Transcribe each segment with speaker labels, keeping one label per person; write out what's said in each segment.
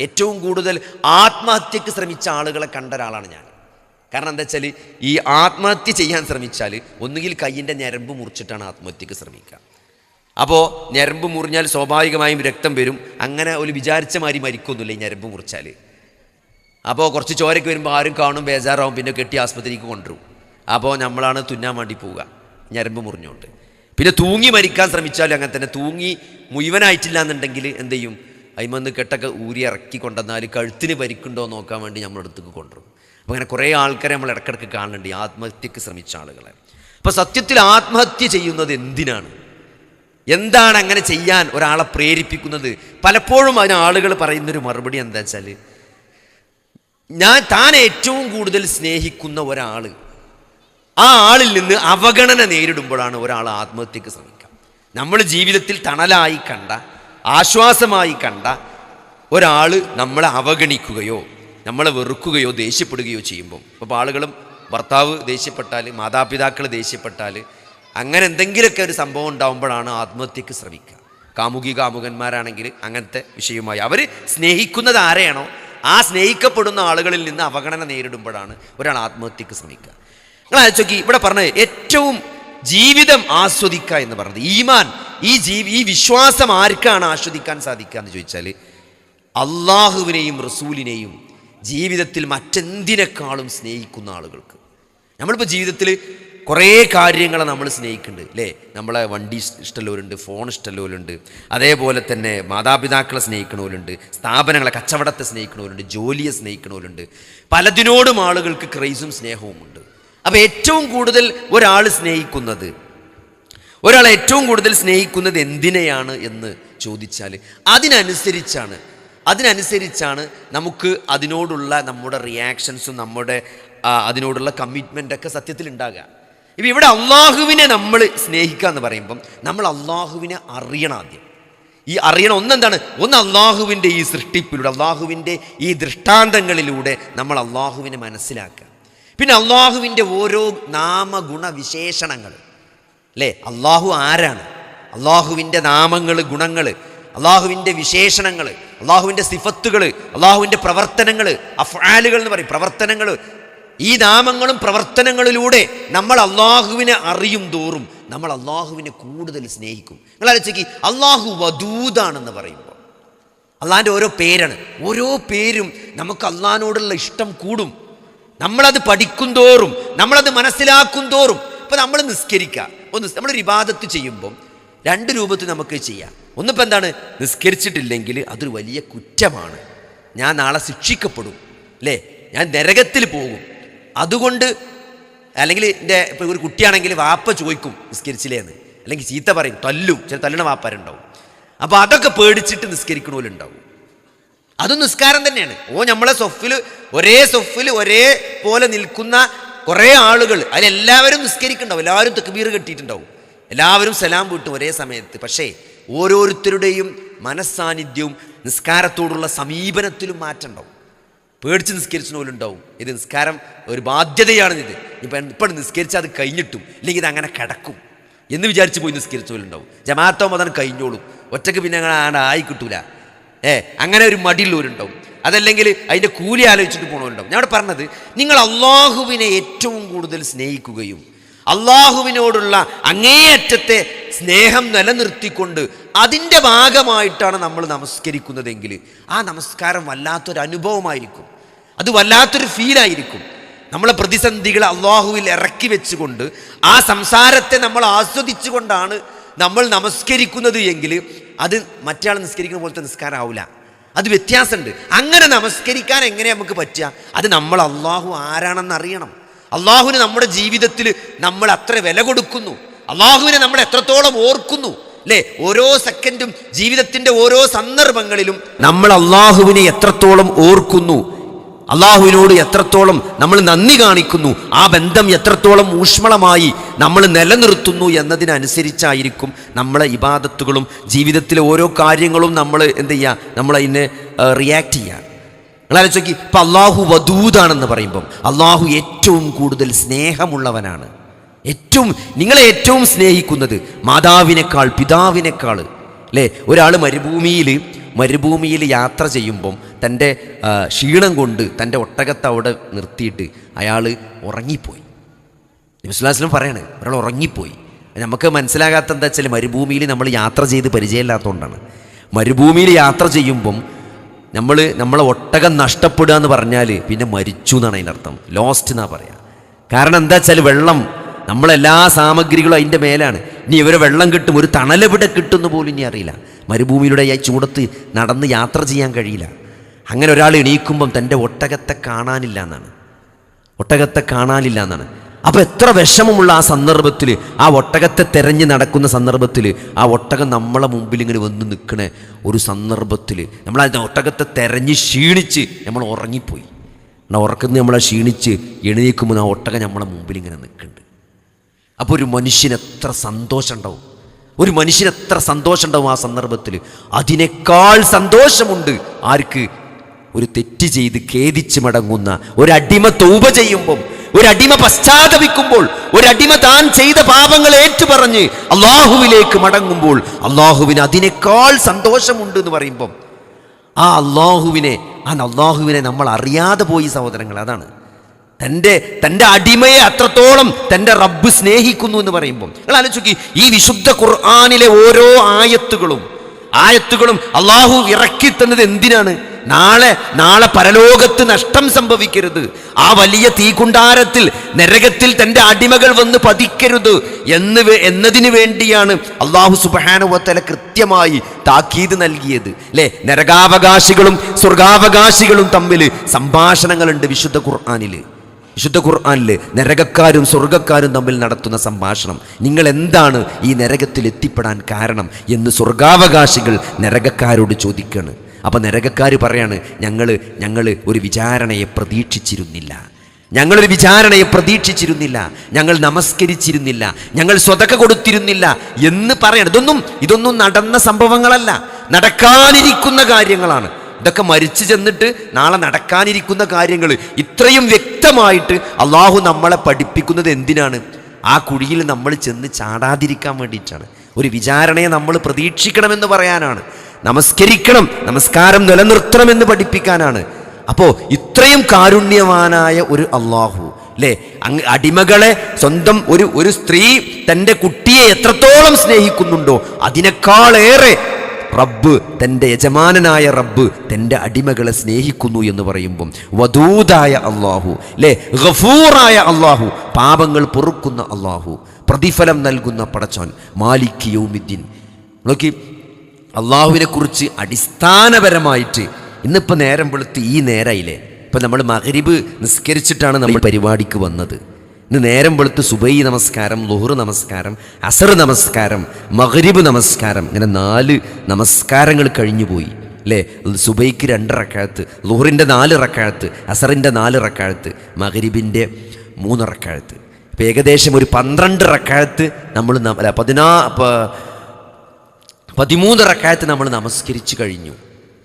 Speaker 1: ഏറ്റവും കൂടുതൽ ആത്മഹത്യക്ക് ശ്രമിച്ച ആളുകളെ കണ്ട ഒരാളാണ് ഞാൻ. കാരണം എന്താ വെച്ചാൽ ഈ ആത്മഹത്യ ചെയ്യാൻ ശ്രമിച്ചാൽ ഒന്നുകിൽ കയ്യിന്റെ ഞരമ്പ് മുറിച്ചിട്ടാണ് ആത്മഹത്യക്ക് ശ്രമിക്കുക. അപ്പോൾ ഞരമ്പ് മുറിഞ്ഞാൽ സ്വാഭാവികമായും രക്തം വരും. അങ്ങനെ ഒരു വിചാരിച്ച മാതിരി മരിക്കൊന്നുമില്ല ഈ ഞരമ്പ് മുറിച്ചാൽ അപ്പോൾ കുറച്ച് ചോരയ്ക്ക് വരുമ്പോൾ ആരും കാണും ബേജാറാവും. പിന്നെ കെട്ടി ആസ്പത്രിക്ക് കൊണ്ടുവരും. അപ്പോൾ നമ്മളാണ് തുന്നാൻ വേണ്ടി പോവുക ഞരമ്പ് മുറിഞ്ഞുകൊണ്ട്. പിന്നെ തൂങ്ങി മരിക്കാൻ ശ്രമിച്ചാലും അങ്ങനെ തന്നെ. തൂങ്ങി മുഴുവനായിട്ടില്ല എന്നുണ്ടെങ്കിൽ എന്ത് ചെയ്യും? അതിമന്ന് കെട്ടൊക്കെ ഊരി ഇറക്കി കൊണ്ടുവന്നാൽ കഴുത്തിന് പരിക്കുണ്ടോ നോക്കാൻ വേണ്ടി നമ്മൾ അടുത്തേക്ക് കൊണ്ടുവരും. അപ്പോൾ അങ്ങനെ കുറേ ആൾക്കാരെ നമ്മൾ ഇടയ്ക്കിടയ്ക്ക് കാണുന്നുണ്ട് ഈ ആത്മഹത്യക്ക് ശ്രമിച്ച ആളുകളെ. അപ്പോൾ സത്യത്തിൽ ആത്മഹത്യ ചെയ്യുന്നത് എന്തിനാണ്? എന്താണ് അങ്ങനെ ചെയ്യാൻ ഒരാളെ പ്രേരിപ്പിക്കുന്നത്? പലപ്പോഴും അതിന് ആളുകൾ പറയുന്നൊരു മറുപടി എന്താ വെച്ചാൽ ഞാൻ താൻ ഏറ്റവും കൂടുതൽ സ്നേഹിക്കുന്ന ഒരാൾ ആ ആളിൽ നിന്ന് അവഗണന നേരിടുമ്പോഴാണ് ഒരാൾ ആത്മഹത്യക്ക് ശ്രമിക്കുക. നമ്മൾ ജീവിതത്തിൽ തണലായി കണ്ട ആശ്വാസമായി കണ്ട ഒരാൾ നമ്മളെ അവഗണിക്കുകയോ നമ്മളെ വെറുക്കുകയോ ദേഷ്യപ്പെടുകയോ ചെയ്യുമ്പോൾ അപ്പോൾ ആളുകളും ഭർത്താവ് ദേഷ്യപ്പെട്ടാൽ മാതാപിതാക്കൾ ദേഷ്യപ്പെട്ടാൽ അങ്ങനെ എന്തെങ്കിലുമൊക്കെ ഒരു സംഭവം ഉണ്ടാകുമ്പോഴാണ് ആത്മഹത്യക്ക് ശ്രമിക്കുക. കാമുകി കാമുകന്മാരാണെങ്കിൽ അങ്ങനത്തെ വിഷയമായി അവർ സ്നേഹിക്കുന്നത് ആരെയാണോ ആ സ്നേഹിക്കപ്പെടുന്ന ആളുകളിൽ നിന്ന് അവഗണന നേരിടുമ്പോഴാണ് ഒരാൾ ആത്മഹത്യക്ക് ശ്രമിക്കുക. നിങ്ങൾ അയച്ചോക്കി ഇവിടെ പറഞ്ഞത് ഏറ്റവും ജീവിതം ആസ്വദിക്കുക എന്ന് പറഞ്ഞത് ഈമാൻ ഈ ജീവി ഈ വിശ്വാസം ആർക്കാണ് ആസ്വദിക്കാൻ സാധിക്കുക എന്ന് ചോദിച്ചാൽ അള്ളാഹുവിനെയും റസൂലിനെയും ജീവിതത്തിൽ മറ്റെന്തിനേക്കാളും സ്നേഹിക്കുന്ന ആളുകൾക്ക്. നമ്മളിപ്പോൾ ജീവിതത്തിൽ കുറേ കാര്യങ്ങളെ നമ്മൾ സ്നേഹിക്കുന്നുണ്ട് അല്ലേ നമ്മളെ വണ്ടി ഇഷ്- ഇഷ്ടമുള്ളവരുണ്ട് ഫോൺ ഇഷ്ടമുള്ളവരുണ്ട് അതേപോലെ തന്നെ മാതാപിതാക്കളെ സ്നേഹിക്കണവരുണ്ട് സ്ഥാപനങ്ങളെ കച്ചവടത്തെ സ്നേഹിക്കണവരുണ്ട് ജോലിയെ സ്നേഹിക്കണവരുണ്ട് പലതിനോടും ആളുകൾക്ക് ക്രൈസും സ്നേഹവും ഉണ്ട് അപ്പോൾ ഏറ്റവും കൂടുതൽ ഒരാൾ സ്നേഹിക്കുന്നത് ഒരാൾ ഏറ്റവും കൂടുതൽ സ്നേഹിക്കുന്നത് എന്തിനെയാണ് എന്ന് ചോദിച്ചാൽ അതിനനുസരിച്ചാണ്. അതിനനുസരിച്ചാണ് നമുക്ക് അതിനോടുള്ള നമ്മുടെ റിയാക്ഷൻസും നമ്മുടെ അതിനോടുള്ള കമ്മിറ്റ്മെന്റൊക്കെ സത്യത്തിൽ ഉണ്ടാകുക ഇപ്പം ഇവിടെ അള്ളാഹുവിനെ നമ്മൾ സ്നേഹിക്കുക എന്ന് പറയുമ്പം നമ്മൾ അള്ളാഹുവിനെ അറിയണം ആദ്യം. ഈ അറിയണം ഒന്നെന്താണ്? ഒന്ന് അള്ളാഹുവിന്റെ ഈ സൃഷ്ടിപ്പിലൂടെ അള്ളാഹുവിന്റെ ഈ ദൃഷ്ടാന്തങ്ങളിലൂടെ നമ്മൾ അള്ളാഹുവിനെ മനസ്സിലാക്കുക. പിന്നെ അള്ളാഹുവിന്റെ ഓരോ നാമഗുണവിശേഷണങ്ങൾ. അല്ലേ? അള്ളാഹു ആരാണ്? അള്ളാഹുവിന്റെ നാമങ്ങൾ ഗുണങ്ങൾ അള്ളാഹുവിന്റെ വിശേഷണങ്ങൾ അള്ളാഹുവിന്റെ സിഫത്തുകൾ അള്ളാഹുവിന്റെ പ്രവർത്തനങ്ങൾ അഫ്ആലുകൾ എന്ന് പറയും പ്രവർത്തനങ്ങൾ ഈ നാമങ്ങളും പ്രവർത്തനങ്ങളിലൂടെ നമ്മൾ അള്ളാഹുവിനെ അറിയും തോറും നമ്മൾ അള്ളാഹുവിനെ കൂടുതൽ സ്നേഹിക്കും. നിങ്ങൾ ആലോചിക്ക് അള്ളാഹു വദൂദാണെന്ന് പറയുമ്പോൾ. അള്ളാഹിന്റെ ഓരോ പേരാണ്. ഓരോ പേരും നമുക്ക് അള്ളാഹിനോടുള്ള ഇഷ്ടം കൂടും. നമ്മളത് പഠിക്കും തോറും നമ്മളത് മനസ്സിലാക്കും തോറും. ഇപ്പം നമ്മൾ നിസ്കരിക്കുക. ഒന്ന് നമ്മളൊരു ഇബാദത്ത് ചെയ്യുമ്പം രണ്ട് രൂപത്തിൽ നമുക്ക് ചെയ്യാം. ഒന്നിപ്പോൾ എന്താണ്? നിസ്കരിച്ചിട്ടില്ലെങ്കിൽ അതൊരു വലിയ കുറ്റമാണ്. ഞാൻ നാളെ ശിക്ഷിക്കപ്പെടും. അല്ലേ? ഞാൻ നരകത്തിൽ പോകും. അതുകൊണ്ട് അല്ലെങ്കിൽ എന്റെ ഇപ്പോൾ ഒരു കുട്ടിയാണെങ്കിൽ വാപ്പ ചോദിക്കും നിസ്കരിച്ചില്ലേന്ന്. അല്ലെങ്കിൽ ചീത്ത പറയും തല്ലും. ചില തല്ലണ വാപ്പാരുണ്ടാവും. അപ്പോൾ അതൊക്കെ പേടിച്ചിട്ട് നിസ്കരിക്കണമല്ലുണ്ടാവും അതും നിസ്കാരം തന്നെയാണ്. ഓ നമ്മളെ സൊഫിൽ ഒരേ സൊഫിൽ ഒരേ പോലെ നിൽക്കുന്ന കുറേ ആളുകൾ അതിലെല്ലാവരും നിസ്കരിക്കുന്നുണ്ടാവും. എല്ലാവരും തെക്കുബീർ കെട്ടിയിട്ടുണ്ടാവും. എല്ലാവരും സലാം വീട്ടും ഒരേ സമയത്ത്. പക്ഷേ ഓരോരുത്തരുടെയും മനസ്സാന്നിധ്യവും നിസ്കാരത്തോടുള്ള സമീപനത്തിലും മാറ്റം ഉണ്ടാവും പേടിച്ച് നിസ്കരിച്ചിന് പോലും ഉണ്ടാവും ഇത് നിസ്കാരം ഒരു ബാധ്യതയാണ് ഇത് ഇപ്പം ഇപ്പം നിസ്കരിച്ചാൽ അത് കഴിഞ്ഞിട്ടും ഇല്ലെങ്കിൽ ഇത് അങ്ങനെ കിടക്കും. എന്ന് വിചാരിച്ച് പോയി നിസ്കരിച്ച പോലും ഉണ്ടാവും ജമാഅത്തോ മതം കഴിഞ്ഞോളും. ഒറ്റയ്ക്ക് പിന്നെ അങ്ങനെ ആയി കിട്ടൂല ഏ അങ്ങനെ ഒരു മടിയുള്ളവരുണ്ടാവും. അതല്ലെങ്കിൽ അതിന്റെ കൂലി ആലോചിച്ചിട്ട് പോകണമല്ലോ ഞാൻ പറഞ്ഞത് നിങ്ങൾ അള്ളാഹുവിനെ ഏറ്റവും കൂടുതൽ സ്നേഹിക്കുകയും അള്ളാഹുവിനോടുള്ള അങ്ങേയറ്റത്തെ സ്നേഹം നിലനിർത്തിക്കൊണ്ട് അതിന്റെ ഭാഗമായിട്ടാണ് നമ്മൾ നമസ്കരിക്കുന്നതെങ്കിൽ ആ നമസ്കാരം വല്ലാത്തൊരു അനുഭവമായിരിക്കും. അത് വല്ലാത്തൊരു ഫീലായിരിക്കും നമ്മളെ പ്രതിസന്ധികൾ അള്ളാഹുവിൽ ഇറക്കി വെച്ചുകൊണ്ട് ആ സംസാരത്തെ നമ്മൾ ആസ്വദിച്ചുകൊണ്ടാണ് നമ്മൾ നമസ്കരിക്കുന്നത് എങ്കിൽ അത് മറ്റേ നിസ്കരിക്കുന്ന പോലത്തെ നിസ്കാരം ആവില്ല അത് വ്യത്യാസമുണ്ട്. അങ്ങനെ നമസ്കരിക്കാൻ എങ്ങനെ നമുക്ക് പറ്റുക? അത് നമ്മൾ അള്ളാഹു ആരാണെന്ന് അറിയണം. അള്ളാഹുവിന് നമ്മുടെ ജീവിതത്തിൽ നമ്മൾ അത്ര വില കൊടുക്കുന്നു. അള്ളാഹുവിനെ നമ്മൾ എത്രത്തോളം ഓർക്കുന്നു അല്ലേ? ഓരോ സെക്കൻഡും ജീവിതത്തിന്റെ ഓരോ സന്ദർഭങ്ങളിലും നമ്മൾ അള്ളാഹുവിനെ എത്രത്തോളം ഓർക്കുന്നു അള്ളാഹുവിനോട് എത്രത്തോളം നമ്മൾ നന്ദി കാണിക്കുന്നു ആ ബന്ധം എത്രത്തോളം ഊഷ്മളമായി നമ്മൾ നിലനിർത്തുന്നു എന്നതിനനുസരിച്ചായിരിക്കും നമ്മളെ ഇബാദത്തുകളും ജീവിതത്തിലെ ഓരോ കാര്യങ്ങളും നമ്മൾ എന്ത് ചെയ്യുക നമ്മളതിനെ റിയാക്ട് ചെയ്യുക നിങ്ങൾ ആലോചിക്കി ഇപ്പം അള്ളാഹു വധൂതാണെന്ന് പറയുമ്പം അള്ളാഹു ഏറ്റവും കൂടുതൽ സ്നേഹമുള്ളവനാണ്. ഏറ്റവും നിങ്ങളെ ഏറ്റവും സ്നേഹിക്കുന്നത് മാതാവിനേക്കാൾ പിതാവിനേക്കാൾ. അല്ലേ? ഒരാൾ മരുഭൂമിയിൽ മരുഭൂമിയിൽ യാത്ര ചെയ്യുമ്പം തന്റെ ക്ഷീണം കൊണ്ട് തന്റെ ഒട്ടകത്തെ അവിടെ നിർത്തിയിട്ട് അയാൾ ഉറങ്ങിപ്പോയി. നബിസ്ലാസ്ലം പറയാണ് ഒരാൾ ഉറങ്ങിപ്പോയി. നമുക്ക് മനസ്സിലാകാത്ത എന്താ വെച്ചാൽ മരുഭൂമിയിൽ നമ്മൾ യാത്ര ചെയ്ത് പരിചയമില്ലാത്തതുകൊണ്ടാണ്. മരുഭൂമിയിൽ യാത്ര ചെയ്യുമ്പം നമ്മൾ നമ്മളെ ഒട്ടകം നഷ്ടപ്പെടുക എന്ന് പറഞ്ഞാൽ പിന്നെ മരിച്ചു എന്നാണ് അതിനർത്ഥം. ലോസ്റ്റ് എന്നാണ് പറയുക കാരണം എന്താ വെച്ചാൽ വെള്ളം നമ്മളെല്ലാ സാമഗ്രികളും അതിന്റെ മേലാണ്. ഇനി ഇവരെ വെള്ളം കിട്ടും ഒരു തണലെവിടെ കിട്ടുമെന്ന് പോലും ഇനി അറിയില്ല. മരുഭൂമിയിലൂടെ ഈ ചൂടത്ത് നടന്ന് യാത്ര ചെയ്യാൻ കഴിയില്ല. അങ്ങനെ ഒരാൾ എണീക്കുമ്പം തന്റെ ഒട്ടകത്തെ കാണാനില്ല എന്നാണ്. ഒട്ടകത്തെ കാണാനില്ല എന്നാണ്. അപ്പോൾ എത്ര വിഷമമുള്ള ആ സന്ദർഭത്തിൽ ആ ഒട്ടകത്തെ തെരഞ്ഞ് നടക്കുന്ന സന്ദർഭത്തിൽ ആ ഒട്ടകം നമ്മളെ മുമ്പിൽ ഇങ്ങനെ വന്ന് നിൽക്കണ ഒരു സന്ദർഭത്തിൽ നമ്മൾ ആ ഒട്ടകത്തെ തെരഞ്ഞ് ക്ഷീണിച്ച് നമ്മൾ ഉറങ്ങിപ്പോയി. എന്നാൽ ഉറക്കുന്ന നമ്മളെ ക്ഷീണിച്ച് എണീക്കുമ്പോൾ ആ ഒട്ടകം നമ്മളെ മുമ്പിൽ ഇങ്ങനെ നിൽക്കുന്നുണ്ട്. അപ്പോൾ ഒരു മനുഷ്യന് എത്ര സന്തോഷം ഉണ്ടാവും ഒരു മനുഷ്യന് എത്ര സന്തോഷം ഉണ്ടാവും ആ സന്ദർഭത്തിൽ? അതിനേക്കാൾ സന്തോഷമുണ്ട് ആർക്ക്? ഒരു തെറ്റ് ചെയ്ത് ഖേദിച്ച് മടങ്ങുന്ന ഒരടിമ തൗബ ചെയ്യുമ്പം ഒരടിമ പശ്ചാത്തപിക്കുമ്പോൾ ഒരടിമ താൻ ചെയ്ത പാപങ്ങൾ ഏറ്റുപറഞ്ഞ് അള്ളാഹുവിലേക്ക് മടങ്ങുമ്പോൾ അള്ളാഹുവിന് അതിനേക്കാൾ സന്തോഷമുണ്ട് എന്ന് പറയുമ്പം ആ അള്ളാഹുവിനെ ആ അള്ളാഹുവിനെ നമ്മൾ അറിയാതെ പോയി സഹോദരങ്ങൾ അതാണ്. തന്റെ തന്റെ അടിമയെ അത്രത്തോളം തന്റെ റബ്ബ് സ്നേഹിക്കുന്നു എന്ന് പറയുമ്പോൾ നിങ്ങൾ ആലോചിക്കി ഈ വിശുദ്ധ ഖുർആാനിലെ ഓരോ ആയത്തുകളും ആയത്തുകളും അള്ളാഹു ഇറക്കി തന്നത് എന്തിനാണ്? നാളെ നാളെ പരലോകത്ത് നഷ്ടം സംഭവിക്കരുത്. ആ വലിയ തീകുണ്ടാരത്തിൽ നരകത്തിൽ തന്റെ അടിമകൾ വന്ന് പതിക്കരുത് എന്ന് എന്നതിന് വേണ്ടിയാണ് അള്ളാഹു സുബാനുവത്തല കൃത്യമായി താക്കീത് നൽകിയത്. അല്ലേ നരകാവകാശികളും സ്വർഗാവകാശികളും തമ്മിൽ സംഭാഷണങ്ങളുണ്ട് വിശുദ്ധ ഖുർആാനിൽ വിശുദ്ധ ഖുർആാനിൽ നരകക്കാരും സ്വർഗക്കാരും തമ്മിൽ നടത്തുന്ന സംഭാഷണം. നിങ്ങൾ എന്താണ് ഈ നരകത്തിൽ എത്തിപ്പെടാൻ കാരണം എന്ന് സ്വർഗാവകാശികൾ നരകക്കാരോട് ചോദിക്കുകയാണ് അപ്പോൾ നരകക്കാർ പറയാണ് ഞങ്ങൾ ഞങ്ങൾ ഒരു വിചാരണയെ പ്രതീക്ഷിച്ചിരുന്നില്ല. ഞങ്ങളൊരു വിചാരണയെ പ്രതീക്ഷിച്ചിരുന്നില്ല. ഞങ്ങൾ നമസ്കരിച്ചിരുന്നില്ല. ഞങ്ങൾ സ്വതക കൊടുത്തിരുന്നില്ല. എന്ന് പറയണം. ഇതൊന്നും ഇതൊന്നും നടന്ന സംഭവങ്ങളല്ല. നടക്കാനിരിക്കുന്ന കാര്യങ്ങളാണ്. ഇതൊക്കെ മരിച്ചു ചെന്നിട്ട് നാളെ നടക്കാനിരിക്കുന്ന കാര്യങ്ങൾ ഇത്രയും വ്യക്തമായിട്ട് അള്ളാഹു നമ്മളെ പഠിപ്പിക്കുന്നത് എന്തിനാണ്? ആ കുഴിയിൽ നമ്മൾ ചെന്ന് ചാടാതിരിക്കാൻ വേണ്ടിയിട്ടാണ്. ഒരു വിചാരണയെ നമ്മൾ പ്രതീക്ഷിക്കണമെന്ന് പറയാനാണ്. നമസ്കരിക്കണം നമസ്കാരം നിലനിർത്തണമെന്ന് പഠിപ്പിക്കാനാണ്. അപ്പോൾ ഇത്രയും കാരുണ്യവാനായ ഒരു അള്ളാഹു അല്ലേ അങ്ങ് അടിമകളെ സ്വന്തം ഒരു ഒരു സ്ത്രീ തന്റെ കുട്ടിയെ എത്രത്തോളം സ്നേഹിക്കുന്നുണ്ടോ അതിനേക്കാളേറെ റബ്ബ് തന്റെ യജമാനനായ റബ്ബ് തന്റെ അടിമകളെ സ്നേഹിക്കുന്നു എന്ന് പറയുമ്പം വധൂതായ അള്ളാഹു അല്ലെ ഗഫൂറായ അള്ളാഹു പാപങ്ങൾ പൊറുക്കുന്ന അള്ളാഹു പ്രതിഫലം നൽകുന്ന പടച്ചോൻ മാലിക് യൗമിദ്ദീൻ. നോക്കി അള്ളാഹുവിനെ കുറിച്ച് അടിസ്ഥാനപരമായിട്ട് ഇന്നിപ്പോൾ നേരം വെളുത്ത് ഈ നേരയിലെ ഇപ്പം നമ്മൾ മകരിബ് നിസ്കരിച്ചിട്ടാണ് നമ്മൾ പരിപാടിക്ക് വന്നത്. ഇന്ന് നേരം വെളുത്ത് സുബൈ നമസ്കാരം ലുഹർ നമസ്കാരം അസർ നമസ്കാരം മഹരിബ് നമസ്കാരം ഇങ്ങനെ നാല് നമസ്കാരങ്ങൾ കഴിഞ്ഞുപോയി അല്ലേ? സുബൈക്ക് രണ്ട് റക്കാഴത്ത് ലുഹറിന്റെ നാല് റക്കാഴത്ത് അസറിന്റെ നാല് റക്കാഴത്ത് മഹരിബിന്റെ മൂന്ന് റക്കാഴത്ത് ഇപ്പം ഏകദേശം ഒരു പന്ത്രണ്ട് റക്കാഴത്ത് നമ്മൾ അല്ല പതിനാ പതിമൂന്ന് റക്കാഴത്ത് നമ്മൾ നമസ്കരിച്ചു കഴിഞ്ഞു.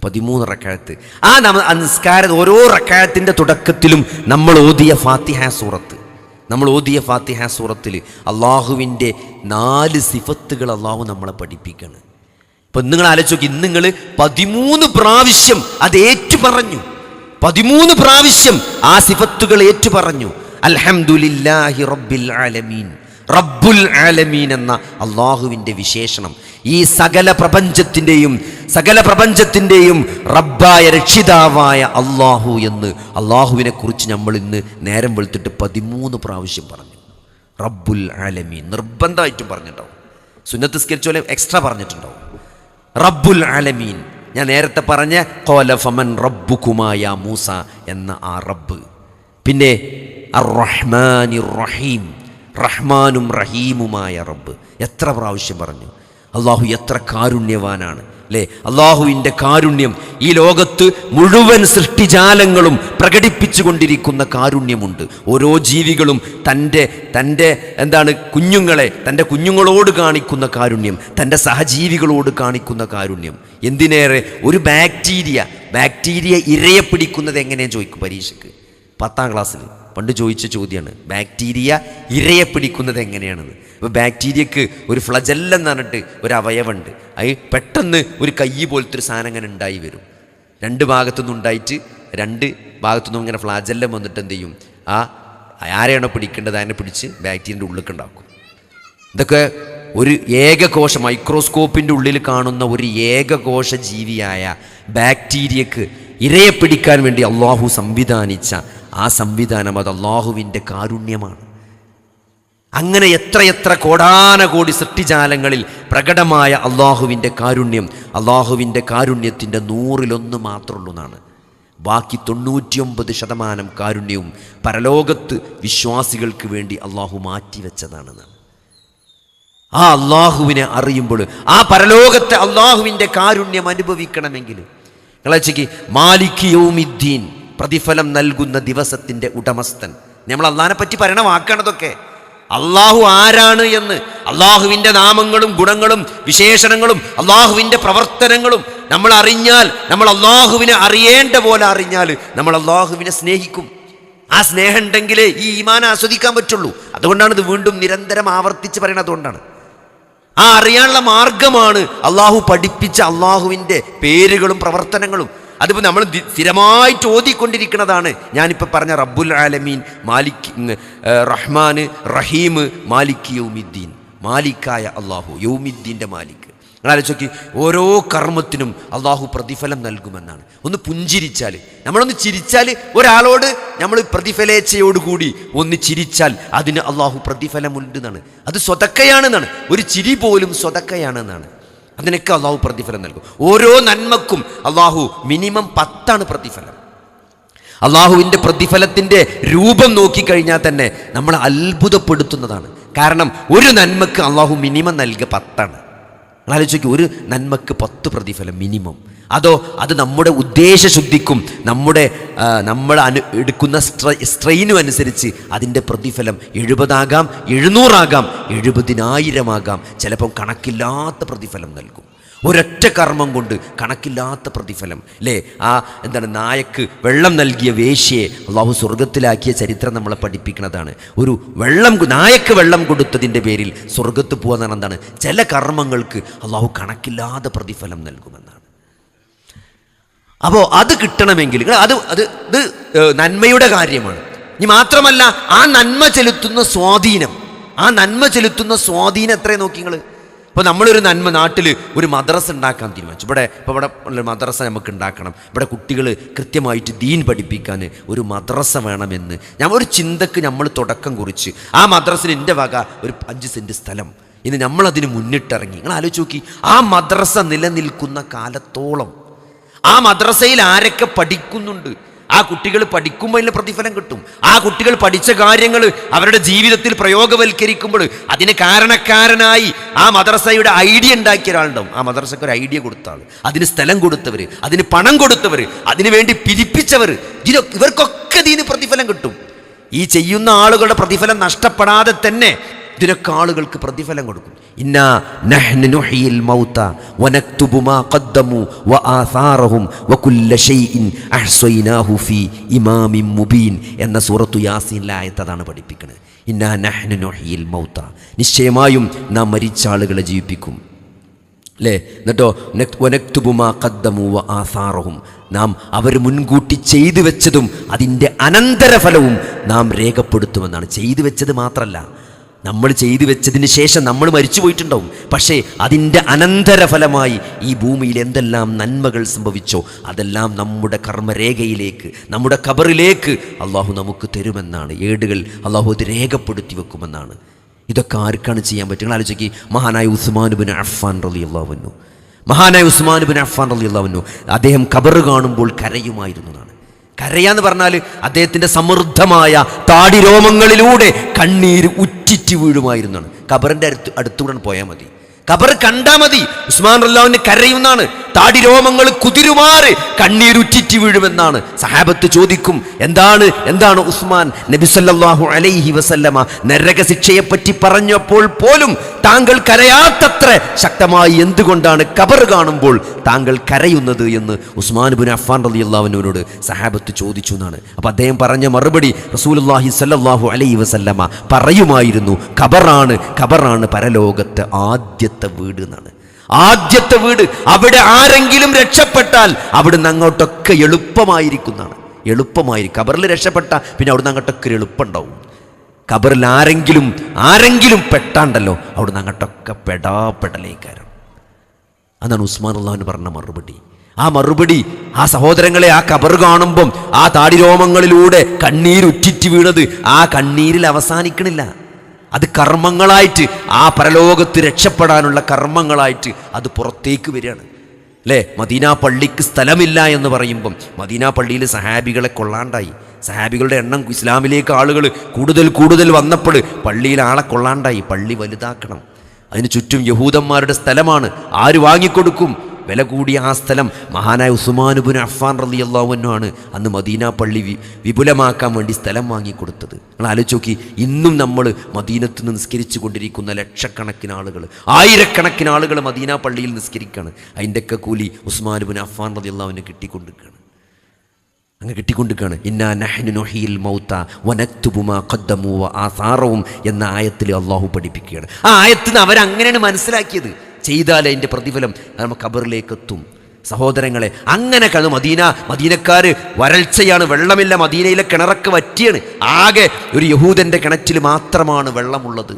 Speaker 1: പതിമൂന്ന് റക്കാഴത്ത് ആ നമ ആ ഓരോ റക്കാഴത്തിന്റെ തുടക്കത്തിലും നമ്മൾ ഓതിയ ഫാത്തിഹ സൂറത്ത്. നമ്മൾ ഓതിയ ഫാത്തിഹ സൂറത്തിൽ അള്ളാഹുവിന്റെ നാല് സിഫത്തുകൾ അള്ളാഹു നമ്മളെ പഠിപ്പിക്കുകയാണ് ഇപ്പം നിങ്ങൾ ആലോചിച്ച് നോക്കി നിങ്ങൾ പതിമൂന്ന് പ്രാവശ്യം അത് ഏറ്റു പറഞ്ഞു പതിമൂന്ന് പ്രാവശ്യം ആ സിഫത്തുകൾ ഏറ്റു പറഞ്ഞു അൽഹംദുലില്ലാഹി റബ്ബിൽ ആലമീൻ. റബ്ബുൽ ആലമീൻ എന്ന അള്ളാഹുവിന്റെ വിശേഷണം. ഈ സകല പ്രപഞ്ചത്തിന്റെയും സകല പ്രപഞ്ചത്തിന്റെയും റബ്ബായ രക്ഷിതാവായ അള്ളാഹു എന്ന്. അള്ളാഹുവിനെ കുറിച്ച് നമ്മൾ ഇന്ന് നേരം വെളുത്തിട്ട് പതിമൂന്ന് പ്രാവശ്യം പറഞ്ഞു. റബ്ബുൽ ആലമീൻ. നിർബന്ധമായിട്ടും പറഞ്ഞിട്ടുണ്ടാവും. സുന്നത്ത് സ്കരിച്ച പോലെ എക്സ്ട്രാ പറഞ്ഞിട്ടുണ്ടാവും. റബ്ബുൽ ആലമീൻ. ഞാൻ നേരത്തെ പറഞ്ഞ കോല ഫമൻ റബ്ബുക്കുമായ മൂസ എന്ന ആ റബ്ബ്. പിന്നെ അർ റഹ്മാനി റഹീം. റഹ്മാനും റഹീമുമായ റബ്ബ്. എത്ര പ്രാവശ്യം പറഞ്ഞു? അള്ളാഹു എത്ര കാരുണ്യവാനാണ് അല്ലേ? അള്ളാഹുവിന്റെ കാരുണ്യം ഈ ലോകത്ത് മുഴുവൻ സൃഷ്ടിജാലങ്ങളും പ്രകടിപ്പിച്ചു കൊണ്ടിരിക്കുന്ന കാരുണ്യമുണ്ട്. ഓരോ ജീവികളും തന്റെ തന്റെ എന്താണ് കുഞ്ഞുങ്ങളെ തന്റെ കുഞ്ഞുങ്ങളോട് കാണിക്കുന്ന കാരുണ്യം തന്റെ സഹജീവികളോട് കാണിക്കുന്ന കാരുണ്യം. എന്തിനേറെ? ഒരു ബാക്ടീരിയ. ബാക്ടീരിയ ഇരയെ പിടിക്കുന്നത് എങ്ങനെയാണ് ചോദിക്കും പരീക്ഷയ്ക്ക്? പത്താം ക്ലാസ്സിൽ പണ്ട് ചോദിച്ച ചോദ്യമാണ് ബാക്ടീരിയ ഇരയെ പിടിക്കുന്നത് എങ്ങനെയാണെന്ന്? അപ്പോൾ ബാക്ടീരിയക്ക് ഒരു ഫ്ലജല്ലം എന്ന് പറഞ്ഞിട്ട് ഒരു അവയവുണ്ട് അത് പെട്ടെന്ന് ഒരു കൈ പോലത്തെ ഒരു സാധനം അങ്ങനെ ഉണ്ടായി വരും. രണ്ട് ഭാഗത്തുനിന്ന് ഉണ്ടായിട്ട് രണ്ട് ഭാഗത്തുനിന്നും ഇങ്ങനെ ഫ്ലാജല്ലം വന്നിട്ട് എന്ത് ചെയ്യും? ആ ആരെയാണോ പിടിക്കേണ്ടത് അതിനെ പിടിച്ച് ബാക്ടീരിയന്റെ ഉള്ളിലേക്കുണ്ടാക്കും ഇതൊക്കെ ഒരു ഏകകോശ മൈക്രോസ്കോപ്പിന്റെ ഉള്ളിൽ കാണുന്ന ഒരു ഏകകോശ ജീവിയായ ബാക്ടീരിയക്ക് ഇരയെ പിടിക്കാൻ വേണ്ടി അള്ളാഹു സംവിധാനിച്ച ആ സംവിധാനം അത് അള്ളാഹുവിന്റെ കാരുണ്യമാണ്. അങ്ങനെ എത്രയെത്ര കോടാനകോടി സൃഷ്ടിജാലങ്ങളിൽ പ്രകടമായ അള്ളാഹുവിന്റെ കാരുണ്യം അള്ളാഹുവിന്റെ കാരുണ്യത്തിന്റെ നൂറിലൊന്ന് മാത്രമുള്ളതാണ് ബാക്കി തൊണ്ണൂറ്റിയൊമ്പത് ശതമാനം കാരുണ്യവും പരലോകത്ത് വിശ്വാസികൾക്ക് വേണ്ടി അള്ളാഹു മാറ്റിവെച്ചതാണെന്നാണ്. ആ അള്ളാഹുവിനെ അറിയുമ്പോൾ ആ പരലോകത്തെ അള്ളാഹുവിന്റെ കാരുണ്യം അനുഭവിക്കണമെങ്കിൽ നിങ്ങളച്ചയ്ക്ക് മാലിക് യൗമിദ്ദീൻ പ്രതിഫലം നൽകുന്ന ദിവസത്തിന്റെ ഉടമസ്ഥൻ. നമ്മൾ അള്ളാഹിനെ പറ്റി പറയണ വാക്കാണതൊക്കെ അള്ളാഹു ആരാണ് എന്ന് അള്ളാഹുവിന്റെ നാമങ്ങളും ഗുണങ്ങളും വിശേഷണങ്ങളും അള്ളാഹുവിന്റെ പ്രവർത്തനങ്ങളും നമ്മൾ അറിഞ്ഞാൽ നമ്മൾ അള്ളാഹുവിനെ അറിയേണ്ട പോലെ അറിഞ്ഞാൽ നമ്മൾ അള്ളാഹുവിനെ സ്നേഹിക്കും. ആ സ്നേഹം ഉണ്ടെങ്കിലേ ഈ ഈമാൻ ആസ്വദിക്കാൻ പറ്റുള്ളൂ. അതുകൊണ്ടാണ് ഇത് വീണ്ടും നിരന്തരം ആവർത്തിച്ച് പറയുന്നത് അതുകൊണ്ടാണ്. ആ അറിയാനുള്ള മാർഗമാണ് അള്ളാഹു പഠിപ്പിച്ച അള്ളാഹുവിന്റെ പേരുകളും പ്രവർത്തനങ്ങളും. അതിപ്പോൾ നമ്മൾ സ്ഥിരമായിട്ട് ഓതിക്കൊണ്ടിരിക്കുന്നതാണ് ഞാനിപ്പോൾ പറഞ്ഞ റബ്ബുൽ ആലമീൻ മാലിക് റഹ്മാൻ റഹീം മാലിക് യൗമിദ്ദീൻ. മാലിക്കായ അള്ളാഹു യൗമിദ്ദീന്റെ മാലിക്. നിങ്ങളാലോചിക്ക് ഓരോ കർമ്മത്തിനും അള്ളാഹു പ്രതിഫലം നൽകുമെന്നാണ്. ഒന്ന് പുഞ്ചിരിച്ചാൽ നമ്മളൊന്ന് ചിരിച്ചാൽ ഒരാളോട് നമ്മൾ പ്രതിഫലേച്ഛയോടുകൂടി ഒന്ന് ചിരിച്ചാൽ അതിന് അള്ളാഹു പ്രതിഫലമുണ്ട് എന്നാണ് അത് സ്വതക്കയാണെന്നാണ്. ഒരു ചിരി പോലും സ്വതക്കയാണെന്നാണ്. അതിനൊക്കെ അള്ളാഹു പ്രതിഫലം നൽകും. ഓരോ നന്മക്കും അള്ളാഹു മിനിമം പത്താണ് പ്രതിഫലം. അള്ളാഹുവിന്റെ പ്രതിഫലത്തിന്റെ രൂപം നോക്കിക്കഴിഞ്ഞാൽ തന്നെ നമ്മൾ അത്ഭുതപ്പെടുത്തുന്നതാണ്. കാരണം ഒരു നന്മക്ക് അള്ളാഹു മിനിമം നൽകുക പത്താണ്. ആലോചിക്ക് ഒരു നന്മക്ക് പത്ത് പ്രതിഫലം മിനിമം. അതോ അത് നമ്മുടെ ഉദ്ദേശശുദ്ധിക്കും നമ്മുടെ നമ്മൾ അനു എടുക്കുന്ന സ്ട്ര സ്ട്രെയിനും അനുസരിച്ച് അതിന്റെ പ്രതിഫലം എഴുപതാകാം എഴുന്നൂറാകാം എഴുപതിനായിരമാകാം. ചിലപ്പം കണക്കില്ലാത്ത പ്രതിഫലം നൽകും. ഒരൊറ്റ കർമ്മം കൊണ്ട് കണക്കില്ലാത്ത പ്രതിഫലം അല്ലേ ആ എന്താണ് നായക്ക് വെള്ളം നൽകിയ വേശ്യയെ അള്ളാഹു സ്വർഗത്തിലാക്കിയ ചരിത്രം നമ്മളെ പഠിപ്പിക്കുന്നതാണ്. ഒരു വെള്ളം നായക്ക് വെള്ളം കൊടുത്തതിന്റെ പേരിൽ സ്വർഗത്ത് പോകുന്നതാണ് എന്താണ്? ചില കർമ്മങ്ങൾക്ക് അള്ളാഹു കണക്കില്ലാത്ത പ്രതിഫലം നൽകുമെന്നാണ്. അപ്പോൾ അത് കിട്ടണമെങ്കിൽ അത് അത് ഇത് നന്മയുടെ കാര്യമാണ്. ഇനി മാത്രമല്ല ആ നന്മ ചെലുത്തുന്ന സ്വാധീനം ആ നന്മ ചെലുത്തുന്ന സ്വാധീനം എത്ര നോക്കി നിങ്ങൾ ഇപ്പോൾ നമ്മളൊരു നന്മ നാട്ടിൽ ഒരു മദ്രസ ഉണ്ടാക്കാൻ തീരുമാനിച്ചു. ഇവിടെ ഇപ്പോൾ ഇവിടെ ഉള്ള മദ്രസ നമുക്ക് ഉണ്ടാക്കണം. ഇവിടെ കുട്ടികൾ കൃത്യമായിട്ട് ദീൻ പഠിപ്പിക്കാൻ ഒരു മദ്രസ വേണമെന്ന് ഞാൻ ഒരു ചിന്തക്ക് നമ്മൾ തുടക്കം കുറിച്ച് ആ മദ്രസിന് എന്റെ വക ഒരു അഞ്ച് സെന്റ് സ്ഥലം. ഇന്ന് നമ്മളതിന് മുന്നിട്ടിറങ്ങി നിങ്ങൾ ആലോചിച്ച് നോക്കി ആ മദ്രസ നിലനിൽക്കുന്ന കാലത്തോളം ആ മദ്രസയിൽ ആരൊക്കെ പഠിക്കുന്നുണ്ട്? ആ കുട്ടികൾ പഠിക്കുമ്പോൾ അതിന് പ്രതിഫലം കിട്ടും. ആ കുട്ടികൾ പഠിച്ച കാര്യങ്ങൾ അവരുടെ ജീവിതത്തിൽ പ്രയോഗവൽക്കരിക്കുമ്പോൾ അതിന് കാരണക്കാരനായി ആ മദ്രസയുടെ ഐഡിയ ഉണ്ടാക്കിയ ഒരാളുണ്ടാവും. ആ മദ്രസയ്ക്ക് ഒരു ഐഡിയ കൊടുത്ത ആൾ അതിന് സ്ഥലം കൊടുത്തവർ അതിന് പണം കൊടുത്തവർ അതിനു വേണ്ടി പിരിപ്പിച്ചവർ ഇവർക്കൊക്കെ ഇതിന് പ്രതിഫലം കിട്ടും. ഈ ചെയ്യുന്ന ആളുകളുടെ പ്രതിഫലം നഷ്ടപ്പെടാതെ തന്നെ ഇതിനൊക്കെ ആളുകൾക്ക് പ്രതിഫലം കൊടുക്കും. ഇന്നാ നഹ്നു നുഹിയിൽ മൗത വനക്തുബു മാ ഖദ്ദമു വകുല്ല ഫീ മുബീൻ എന്ന സൂറത്തു യാസീനിലെ പഠിപ്പിക്കുന്നത് ഇന്നാ നഹ്നു നുഹിയിൽ മൗത നിശ്ചയമായും നാം മരിച്ച ആളുകളെ ജീവിപ്പിക്കും. അല്ലേ എന്നിട്ടോ നക്- കദ്ദമൂവ ആസാറഹും. നാം അവർ മുൻകൂട്ടി ചെയ്തു വെച്ചതും അതിന്റെ അനന്തരഫലവും നാം രേഖപ്പെടുത്തുമെന്നാണ്. ചെയ്തു വെച്ചത് മാത്രമല്ല നമ്മൾ ചെയ്തു വെച്ചതിന് ശേഷം നമ്മൾ മരിച്ചു പോയിട്ടുണ്ടാവും. പക്ഷേ അതിന്റെ അനന്തരഫലമായി ഈ ഭൂമിയിൽ എന്തെല്ലാം നന്മകൾ സംഭവിച്ചോ അതെല്ലാം നമ്മുടെ കർമ്മരേഖയിലേക്ക് നമ്മുടെ കബറിലേക്ക് അള്ളാഹു നമുക്ക് തരുമെന്നാണ്. ഏടുകൾ അള്ളാഹു അത് രേഖപ്പെടുത്തി വെക്കുമെന്നാണ്. ഇതൊക്കെ ആർക്കാണ് ചെയ്യാൻ പറ്റുക? നിങ്ങൾ ആലോചിക്ക് മഹാനായ ഉസ്മാൻ ബിൻ അഫ്ഫാൻ റലി അള്ളാഹുന്നു മഹാനായ ഉസ്മാൻ ബിൻ അഫ്ഫാൻ റലി അള്ളാഹുന്നു അദ്ദേഹം കബറ് കാണുമ്പോൾ കരയുമായിരുന്നു എന്നാണ് കരയാന്ന് പറഞ്ഞാൽ അദ്ദേഹത്തിന്റെ സമൃദ്ധമായ താടിരോമങ്ങളിലൂടെ കണ്ണീര് ഉറ്റിറ്റ് വീഴുമായിരുന്നാണ്. കബറിന്റെ അടുത്ത് അടുത്തുകൂടെ പോയാൽ മതി. കബർ കണ്ടാൽ മതി. ഉസ്മാൻ റല്ലാവിന് കരയുന്നാണ്. താടിരോമങ്ങൾ കുതിരുമാറ് കണ്ണീരുറ്റിറ്റ് വീഴുമെന്നാണ് സഹാബത്ത് ചോദിക്കും എന്താണ് എന്താണ് ഉസ്മാൻ? നബിസല്ലാഹു അലൈഹി വസല്ലമ നരക ശിക്ഷയെപ്പറ്റി പറഞ്ഞപ്പോൾ പോലും താങ്കൾ കരയാത്തത്ര ശക്തമായി എന്തുകൊണ്ടാണ് കബർ കാണുമ്പോൾ താങ്കൾ കരയുന്നത് എന്ന് ഉസ്മാൻ ബുൻ അഫ്ഫാൻ അള്ളാഹുവിനോട് സഹാബത്ത് ചോദിച്ചു എന്നാണ്. അപ്പം അദ്ദേഹം പറഞ്ഞ മറുപടി റസൂലുള്ളാഹി സല്ലാഹു അലൈഹി വസല്ലമ പറയുമായിരുന്നു ഖബറാണ് ഖബറാണ് പരലോകത്തെ ആദ്യത്തെ വീട് എന്നാണ്. ആദ്യത്തെ വീട് അവിടെ ആരെങ്കിലും രക്ഷപ്പെട്ടാൽ അവിടുന്ന് അങ്ങോട്ടൊക്കെ എളുപ്പമായിരിക്കുന്നതാണ്. എളുപ്പമായിരിക്കും. കബറിൽ രക്ഷപ്പെട്ട പിന്നെ അവിടുന്ന് അങ്ങോട്ടൊക്കെ ഒരു എളുപ്പമുണ്ടാവും. കബറിൽ ആരെങ്കിലും ആരെങ്കിലും പെട്ടാണ്ടല്ലോ അവിടുന്ന് അങ്ങോട്ടൊക്കെ പെടാപ്പെടലേക്കാരം അതാണ് ഉസ്മാൻ അള്ളാഹുവിന് പറഞ്ഞ മറുപടി. ആ മറുപടി ആ സഹോദരങ്ങളെ ആ കബർ കാണുമ്പം ആ താടിരോമങ്ങളിലൂടെ കണ്ണീരുറ്റിറ്റ് വീണത് ആ കണ്ണീരിൽ അവസാനിക്കണില്ല. അത് കർമ്മങ്ങളായിട്ട് ആ പരലോകത്ത് രക്ഷപ്പെടാനുള്ള കർമ്മങ്ങളായിട്ട് അത് പുറത്തേക്ക് വരികയാണ്. അല്ലേ മദീന പള്ളിക്ക് സ്ഥലമില്ല എന്ന് പറയുമ്പം മദീന പള്ളിയിൽ സഹാബികളെ കൊള്ളാണ്ടായി. സഹാബികളുടെ എണ്ണം ഇസ്ലാമിലേക്ക് ആളുകൾ കൂടുതൽ കൂടുതൽ വന്നപ്പോൾ പള്ളിയിൽ ആളെ കൊള്ളാണ്ടായി. പള്ളി വലുതാക്കണം. അതിന് ചുറ്റും യഹൂദന്മാരുടെ സ്ഥലമാണ്. ആര് വാങ്ങിക്കൊടുക്കും? വില കൂടിയ ആ സ്ഥലം മഹാനായ ഉസ്മാനുബുൻ അഫ്ഫാൻ റലി അള്ളാഹുവിനാണ് അന്ന് മദീന പള്ളി വിപുലമാക്കാൻ വേണ്ടി സ്ഥലം വാങ്ങിക്കൊടുത്തത്. നിങ്ങൾ ആലോചിച്ച് നോക്കി ഇന്നും നമ്മൾ മദീനത്ത് നിസ്കരിച്ചു കൊണ്ടിരിക്കുന്ന ലക്ഷക്കണക്കിന് ആളുകൾ ആയിരക്കണക്കിന് ആളുകൾ മദീന പള്ളിയിൽ നിസ്കരിക്കുകയാണ് അതിന്റെയൊക്കെ കൂലി ഉസ്മാനുബുൻ അഫ്ഫാൻ റലി അള്ളാഹുവിന് കിട്ടിക്കൊണ്ടിരിക്കുകയാണ്. അങ്ങ് കിട്ടിക്കൊണ്ടിരിക്കുകയാണ്. ഇന്നാ നഹ്നു മൗത്ത വനക്തുബു മാ ഖദ്ദമു വ ആസാറവും എന്ന ആയത്തിൽ അള്ളാഹു പഠിപ്പിക്കുകയാണ്. ആ ആയത്തിന് അവരങ്ങനെയാണ് മനസ്സിലാക്കിയത്. ചെയ്താൽ അതിന്റെ പ്രതിഫലം നമുക്ക് ഖബറിലേക്ക് എത്തും സഹോദരങ്ങളെ അങ്ങനെ കണ് മദീന മദീനക്കാർ വരൾച്ചയാണ് വെള്ളമില്ല മദീനയിലെ കിണറൊക്കെ വറ്റിയാണ്. ആകെ ഒരു യഹൂദന്റെ കിണറ്റിൽ മാത്രമാണ് വെള്ളമുള്ളത്.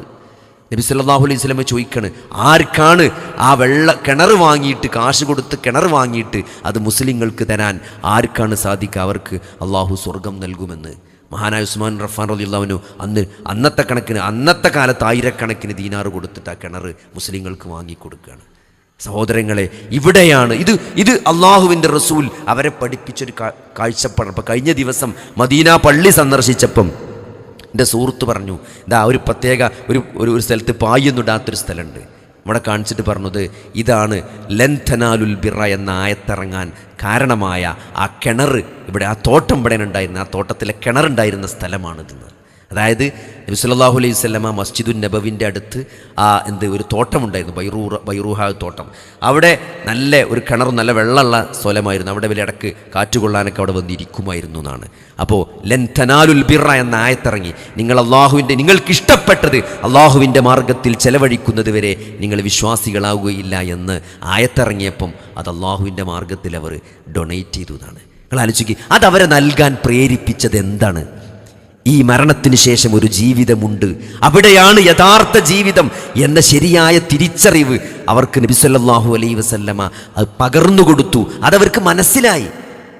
Speaker 1: നബി സല്ലാഹു അലൈഹി സ്വലമ ചോദിക്കാണ് ആർക്കാണ് ആ വെള്ള കിണർ വാങ്ങിയിട്ട് കാശ് കൊടുത്ത് കിണർ വാങ്ങിയിട്ട് അത് മുസ്ലിങ്ങൾക്ക് തരാൻ ആർക്കാണ് സാധിക്കുക? അവർക്ക് അള്ളാഹു സ്വർഗം നൽകുമെന്ന്. മഹാനായ ഉസ്മാൻ റഫാൻ റലിയുള്ളവനു അന്ന് അന്നത്തെ കണക്കിന് അന്നത്തെ കാലത്ത് ആയിരക്കണക്കിന് ദീനാറ് കൊടുത്തിട്ട് ആ കിണർ മുസ്ലിങ്ങൾക്ക് വാങ്ങിക്കൊടുക്കുകയാണ് സഹോദരങ്ങളെ ഇവിടെയാണ് ഇത് ഇത് അള്ളാഹുവിന്റെ റസൂൽ അവരെ പഠിപ്പിച്ചൊരു കാഴ്ചപ്പാട്. കഴിഞ്ഞ ദിവസം മദീന പള്ളി സന്ദർശിച്ചപ്പം എന്റെ സുഹൃത്ത് പറഞ്ഞു ഇതാ ഒരു പ്രത്യേക ഒരു ഒരു സ്ഥലത്ത് പായൊന്നിടാത്തൊരു സ്ഥലമുണ്ട്. ഇവിടെ കാണിച്ചിട്ട് പറഞ്ഞത് ഇതാണ് ലൻഥനാലുൽ ബിറ എന്ന ആയത്തിറങ്ങാൻ കാരണമായ ആ കിണർ ഇവിടെ ആ തോട്ടം ഇവിടെ ഉണ്ടായിരുന്ന ആ തോട്ടത്തിലെ കിണറുണ്ടായിരുന്ന സ്ഥലമാണിതെന്ന്. അതായത് നബി സല്ലല്ലാഹു അലൈഹി വസല്ലമ മസ്ജിദുൻ നബവിന്റെ അടുത്ത് ആ എന്ത് ഒരു തോട്ടമുണ്ടായിരുന്നു ബൈറൂ ബൈറൂഹ തോട്ടം. അവിടെ നല്ല ഒരു കിണർ നല്ല വെള്ളമുള്ള സ്ഥലമായിരുന്നു അവിടെ വലിയ ഇടയ്ക്ക് കാറ്റുകൊള്ളാനൊക്കെ അവിടെ വന്നിരിക്കുമായിരുന്നു എന്നാണ്. അപ്പോൾ ലെൻ തനാലുൽ ബിറ എന്ന ആയത്തിറങ്ങി നിങ്ങൾ അള്ളാഹുവിന്റെ നിങ്ങൾക്ക് ഇഷ്ടപ്പെട്ടത് അള്ളാഹുവിന്റെ മാർഗത്തിൽ ചെലവഴിക്കുന്നത് വരെ നിങ്ങൾ വിശ്വാസികളാവുകയില്ല എന്ന് ആയത്തിറങ്ങിയപ്പം അത് അള്ളാഹുവിന്റെ മാർഗത്തിൽ അവർ ഡൊണേറ്റ് ചെയ്തു എന്നാണ്. നിങ്ങൾ ആലോചിക്കുക അത് അവരെ നൽകാൻ പ്രേരിപ്പിച്ചത് എന്താണ്? ഈ മരണത്തിന് ശേഷം ഒരു ജീവിതമുണ്ട്. അവിടെയാണ് യഥാർത്ഥ ജീവിതം എന്ന ശരിയായ തിരിച്ചറിവ് അവർക്ക് നബിസല്ലാഹു അലൈ വസല്ലമ അത് പകർന്നു കൊടുത്തു. അതവർക്ക് മനസ്സിലായി.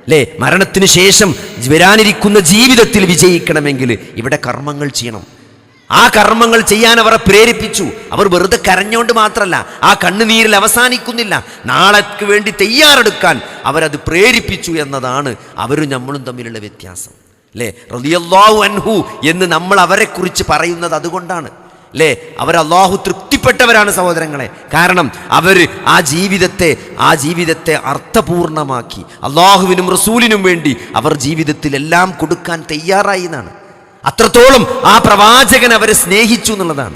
Speaker 1: അല്ലേ മരണത്തിന് ശേഷം വരാനിരിക്കുന്ന ജീവിതത്തിൽ വിജയിക്കണമെങ്കിൽ ഇവിടെ കർമ്മങ്ങൾ ചെയ്യണം. ആ കർമ്മങ്ങൾ ചെയ്യാൻ അവരെ പ്രേരിപ്പിച്ചു. അവർ വെറുതെ കരഞ്ഞുകൊണ്ട് മാത്രമല്ല ആ കണ്ണുനീരിൽ അവസാനിക്കുന്നില്ല. നാളേക്ക് വേണ്ടി തയ്യാറെടുക്കാൻ അവരത് പ്രേരിപ്പിച്ചു എന്നതാണ് അവരും നമ്മളും തമ്മിലുള്ള വ്യത്യാസം. അല്ലേ റളിയല്ലാഹു അൻഹു എന്ന് നമ്മൾ അവരെ കുറിച്ച് പറയുന്നത് അതുകൊണ്ടാണ്. അല്ലേ അവർ അള്ളാഹു തൃപ്തിപ്പെട്ടവരാണ് സഹോദരങ്ങളെ. കാരണം അവർ ആ ജീവിതത്തെ ആ ജീവിതത്തെ അർത്ഥപൂർണമാക്കി. അള്ളാഹുവിനും റസൂലിനും വേണ്ടി അവർ ജീവിതത്തിലെല്ലാം കൊടുക്കാൻ തയ്യാറായി എന്നാണ്. അത്രത്തോളം ആ പ്രവാചകൻ അവരെ സ്നേഹിച്ചു എന്നുള്ളതാണ്.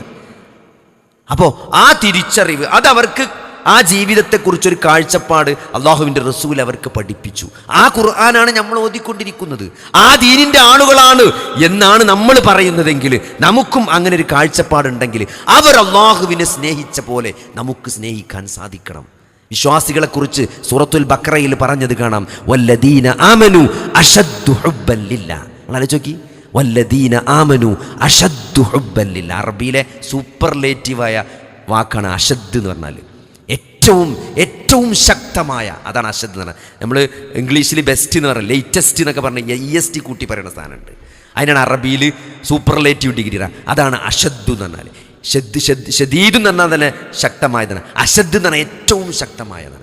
Speaker 1: അപ്പോൾ ആ തിരിച്ചറിവ് അതവർക്ക് ആ ജീവിതത്തെക്കുറിച്ചൊരു കാഴ്ചപ്പാട് അള്ളാഹുവിന്റെ റസൂൽ അവർക്ക് പഠിപ്പിച്ചു. ആ ഖുർആനാണ് നമ്മൾ ഓതിക്കൊണ്ടിരിക്കുന്നത്. ആ ദീനിന്റെ ആളുകളാണ് എന്നാണ് നമ്മൾ പറയുന്നതെങ്കിൽ നമുക്കും അങ്ങനെ ഒരു കാഴ്ചപ്പാടുണ്ടെങ്കിൽ അവർ അള്ളാഹുവിനെ സ്നേഹിച്ച പോലെ നമുക്ക് സ്നേഹിക്കാൻ സാധിക്കണം. വിശ്വാസികളെക്കുറിച്ച് സൂറത്തുൽ ബക്രയിൽ പറഞ്ഞത് കാണാം. വല്ലദീന ആമനു അഷദ്ദു ഹുബ്ബൻ ലില്ലാ. നിങ്ങൾ നോക്കി. വല്ലദീന ആമനു അഷദ്ദു ഹുബ്ബൻ ലില്ലാ. അറബിയിലെ സൂപ്പർലേറ്റീവായ വാക്കാണ് അഷദ് എന്ന് പറഞ്ഞാൽ ഏറ്റവും ഏറ്റവും ശക്തമായ അതാണ് അഷദ് എന്ന് പറഞ്ഞാൽ നമ്മൾ ഇംഗ്ലീഷിൽ ബെസ്റ്റ് എന്ന് പറയുന്നത് ലേറ്റസ്റ്റ് എന്നൊക്കെ പറഞ്ഞു കഴിഞ്ഞാൽ ഇ എസ് ടി കൂട്ടി പറയുന്ന സാധനമുണ്ട്. അതിനാണ് അറബിയിൽ സൂപ്പർ സൂപ്പർലേറ്റീവ് ഡിഗ്രി അതാണ് അശദ്ദു എന്ന് പറഞ്ഞാൽ ഷദ് ഷദ് ഷദീദ് എന്ന് പറഞ്ഞാൽ തന്നെ ശക്തമായതാണ്. അഷദ് എന്ന് പറഞ്ഞാൽ ഏറ്റവും ശക്തമായതാണ്.